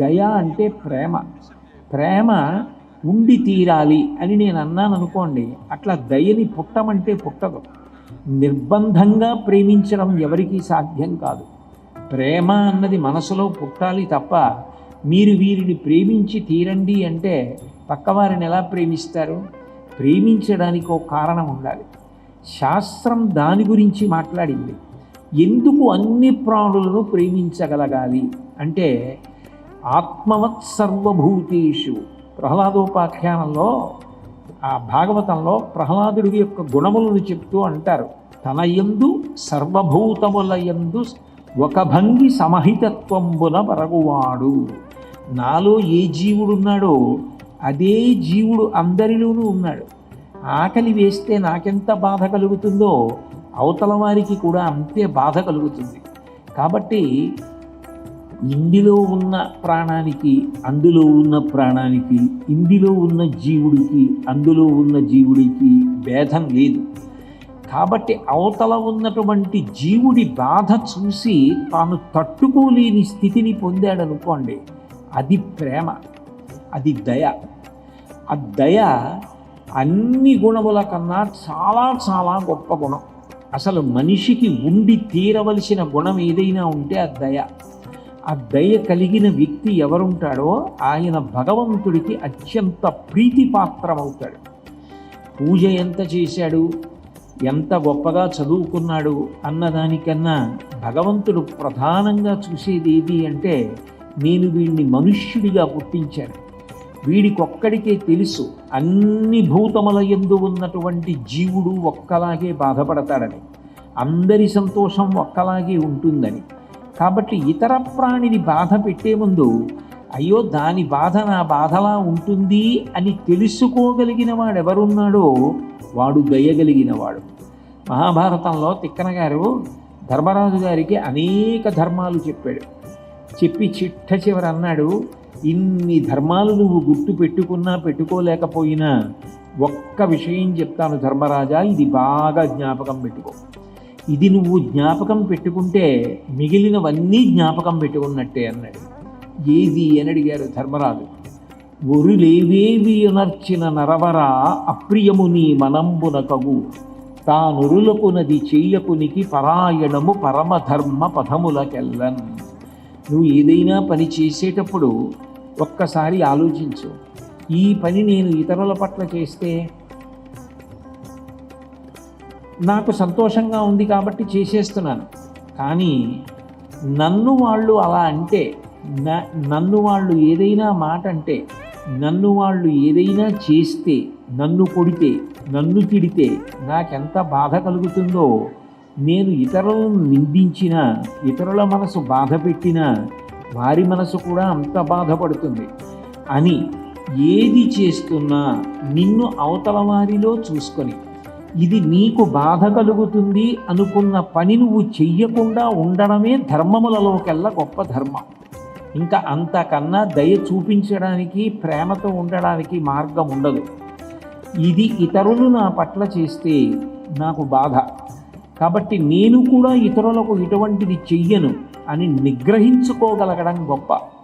దయ అంటే ప్రేమ. ప్రేమ ఉండి తీరాలి అని నేను అన్నాను అనుకోండి అట్లా దయని పుట్టమంటే పుట్టదు. నిర్బంధంగా ప్రేమించడం ఎవరికీ సాధ్యం కాదు. ప్రేమ అన్నది మనసులో పుట్టాలి తప్ప మీరు వీరిని ప్రేమించి తీరండి అంటే పక్కవారిని ఎలా ప్రేమిస్తారు? ప్రేమించడానికి ఒక కారణం ఉండాలి. శాస్త్రం దాని గురించి మాట్లాడింది. ఎందుకు అన్ని ప్రాణులను ప్రేమించగలగాలి? అంటే ఆత్మవత్ సర్వభూతేషు. ప్రహ్లాదోపాఖ్యానంలో ఆ భాగవతంలో ప్రహ్లాదుడి యొక్క గుణములను చెప్తూ అంటారు. తన యందు సర్వభూతముల యందు ఒక భంగి సమహితత్వంబున పరగువాడు. నాలో ఏ జీవుడున్నాడో అదే జీవుడు అందరిలోనూ ఉన్నాడు. ఆకలి వేస్తే నాకెంత బాధ కలుగుతుందో అవతల వారికి కూడా అంతే బాధ కలుగుతుంది. కాబట్టి ఇందులో ఉన్న ప్రాణానికి అందులో ఉన్న ప్రాణానికి ఇందులో ఉన్న జీవుడికి అందులో ఉన్న జీవుడికి భేదం లేదు. కాబట్టి అవతల ఉన్నటువంటి జీవుడి బాధ చూసి తాను తట్టుకోలేని స్థితిని పొందాడనుకోండి అది ప్రేమ అది దయ. ఆ దయ అన్ని గుణముల కన్నా చాలా చాలా గొప్ప గుణం. అసలు మనిషికి ఉండి తీరవలసిన గుణం ఏదైనా ఉంటే ఆ దయ. ఆ దయ కలిగిన వ్యక్తి ఎవరుంటాడో ఆయన భగవంతుడికి అత్యంత ప్రీతిపాత్రమవుతాడు. పూజ ఎంత చేశాడు? ఎంత గొప్పగా చదువుకున్నాడు? అన్నదానికన్నా భగవంతుడు ప్రధానంగా చూసేది ఏది అంటే నేను వీడిని మనుష్యుడిగా పుట్టించాను. వీడికొక్కడికే తెలుసు అన్ని భూతముల ఎందు ఉన్నటువంటి జీవుడు ఒక్కలాగే బాధపడతాడని. అందరి సంతోషం ఒక్కలాగే ఉంటుందని. కాబట్టి ఇతర ప్రాణిని బాధ పెట్టే ముందు అయ్యో దాని బాధ నా బాధలా ఉంటుంది అని తెలుసుకోగలిగిన వాడు ఎవరున్నాడో వాడు. దయగలిగినవాడు మహాభారతంలో తిక్కన గారు ధర్మరాజు గారికి అనేక ధర్మాలు చెప్పాడు. చెప్పి చిట్ట చివర అన్నాడు ఇన్ని ధర్మాలు నువ్వు గుర్తు పెట్టుకున్నా పెట్టుకోలేకపోయినా ఒక్క విషయం చెప్తాను ధర్మరాజా ఇది బాగా జ్ఞాపకం పెట్టుకో. ఇది నువ్వు జ్ఞాపకం పెట్టుకుంటే మిగిలినవన్నీ జ్ఞాపకం పెట్టుకున్నట్టే అన్నాడు. ఏది అని అడిగారు ధర్మరాజు. ఒరులేవేవి ఉనర్చిన నరవర అప్రియము నీ మనంబునకగు తానురులకునది చెయ్యకునికి పరాయణము పరమధర్మ పదములకెల్లన్. నువ్వు ఏదైనా పని చేసేటప్పుడు ఒక్కసారి ఆలోచించు. ఈ పని నేను ఇతరుల పట్ల చేస్తే నాకు సంతోషంగా ఉంది కాబట్టి చేసేస్తున్నాను. కానీ నన్ను వాళ్ళు అలా అంటే నన్ను వాళ్ళు ఏదైనా మాట అంటే నన్ను వాళ్ళు ఏదైనా చేస్తే నన్ను కొడితే నన్ను తిడితే నాకెంత బాధ కలుగుతుందో నేను ఇతరులను నిందించినా ఇతరుల మనసు బాధ పెట్టినా వారి మనసు కూడా అంత బాధపడుతుంది అని ఏది చేస్తున్నా నిన్ను అవతల వారిలో చూసుకొని ఇది నీకు బాధ కలుగుతుంది అనుకున్న పని నువ్వు చెయ్యకుండా ఉండడమే ధర్మములలోకెల్లా గొప్ప ధర్మం. ఇంకా అంతకన్నా దయ చూపించడానికి ప్రేమతో ఉండడానికి మార్గం ఉండదు. ఇది ఇతరులు నా పట్ల చేస్తే నాకు బాధ. కాబట్టి నేను కూడా ఇతరులకు ఇటువంటిది చెయ్యను అని నిగ్రహించుకోగలగడం గొప్ప.